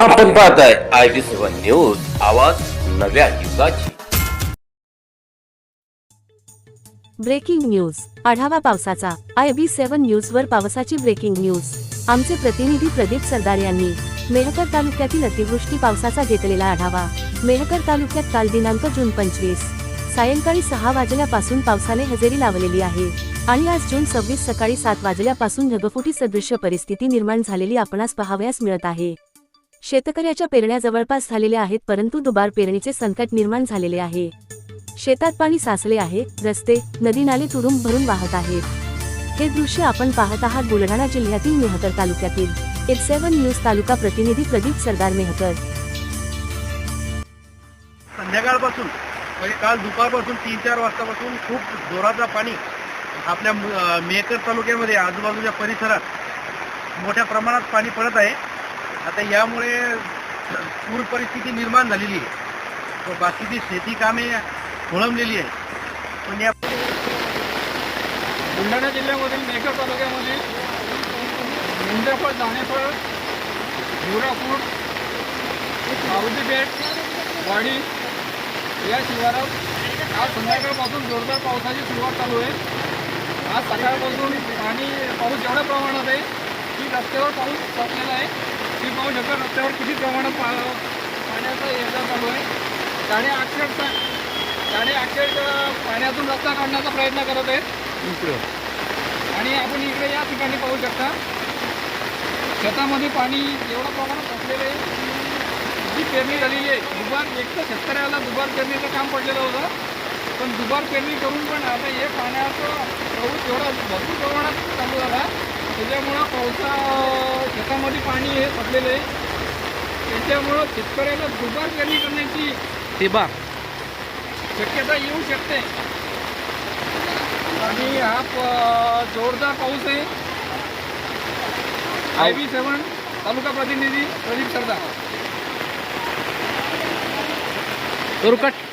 आपण पाहताय I B seven news आवाज नव्या युगाची. ब्रेकिंग न्यूज आढावा पावसाचा आय बी सेव्हन न्यूज वर पावसाची ब्रेकिंग न्यूज. आमचे प्रतिनिधी प्रदीप सरदार यांनी मेहकर तालुक्यातील अतिवृष्टी पावसाचा घेतलेला आढावा. मेहकर तालुक्यात काल दिनांक जून पंचवीस सायंकाळी सहा वाजल्यापासून पावसाने हजेरी लावलेली आहे आणि आज जून सव्वीस सकाळी सात वाजल्यापासून ढगफुटी सदृश्य परिस्थिती निर्माण झालेली आपणास पाहावयास मिळत आहे. शेतकऱ्याच्या पेरण्या जवळपास झालेल्या आहेत परंतु दुबार पेरणीचे संकट निर्माण झालेले आहे. शेतात पाणी साचले आहे रस्ते नदी नाले तुडुंब भरून वाहत आहेत. हे दृश्य आपण पाहत आहात बुलढाणा जिल्ह्यातील मेहकर तालुक्यातील एट सेव्हन न्यूज तालुका प्रतिनिधी प्रदीप सरदार मेहकर. संध्याकाळपासून म्हणजे काल दुपारपासून तीन चार वाजतापासून खूप जोराचा पाणी आपल्या मेहकर तालुक्यामध्ये आजूबाजूच्या परिसरात मोठ्या प्रमाणात पाणी पडत आहे. आता यामुळे पूर परिस्थिती निर्माण झालेली आहे. व बाकीची शेती कामे खोळंबलेली आहे पण या बुलढाणा जिल्ह्यामधील मेघा तालुक्यामध्ये मुंजाफळ दाणेफळ हिवरापूर मारुतीपेठ वाडी या शिवारात आज संध्याकाळपासून जोरदार पावसाची सुरुवात चालू आहे. आज सकाळपासून आणि पाऊस एवढ्या प्रमाणात आहे की रस्त्यावर पाऊस साचलेला आहे. की पाहू शकता रस्त्यावर किती प्रमाणात पा पाण्याचा येजा चालू आहे. गाड्या अक्षरशः गाड्या अक्षरशः पाण्यातून रस्ता काढण्याचा प्रयत्न करत आहेत. आणि आपण इकडे या ठिकाणी पाहू शकता. शेतामध्ये पाणी एवढ्या प्रमाणात असलेलं आहे जी पेरणी झालेली आहे. दुबार एक तर शेतकऱ्याला दुबार पेरणीचं काम पडलेलं होतं. पण दुबार पेरणी करून पण आता हे पाण्याचं पाऊस एवढा भरपूर प्रमाणात चालू झाला. त्याच्यामुळं पावसा शेतामध्ये पाणी हे साचलेलं आहे. त्याच्यामुळं शेतकऱ्याला दुबार पेरणी करण्याची शक्यता येऊ शकते. आणि हा प- जोरदार पाऊस आहे. आय बी सेवन तालुका प्रतिनिधी प्रदीप सरदार. ठीक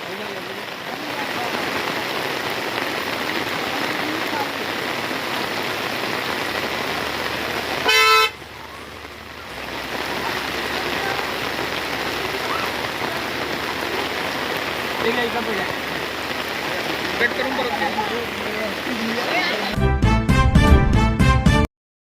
आहे इथं बघा. कट करून परत घ्या.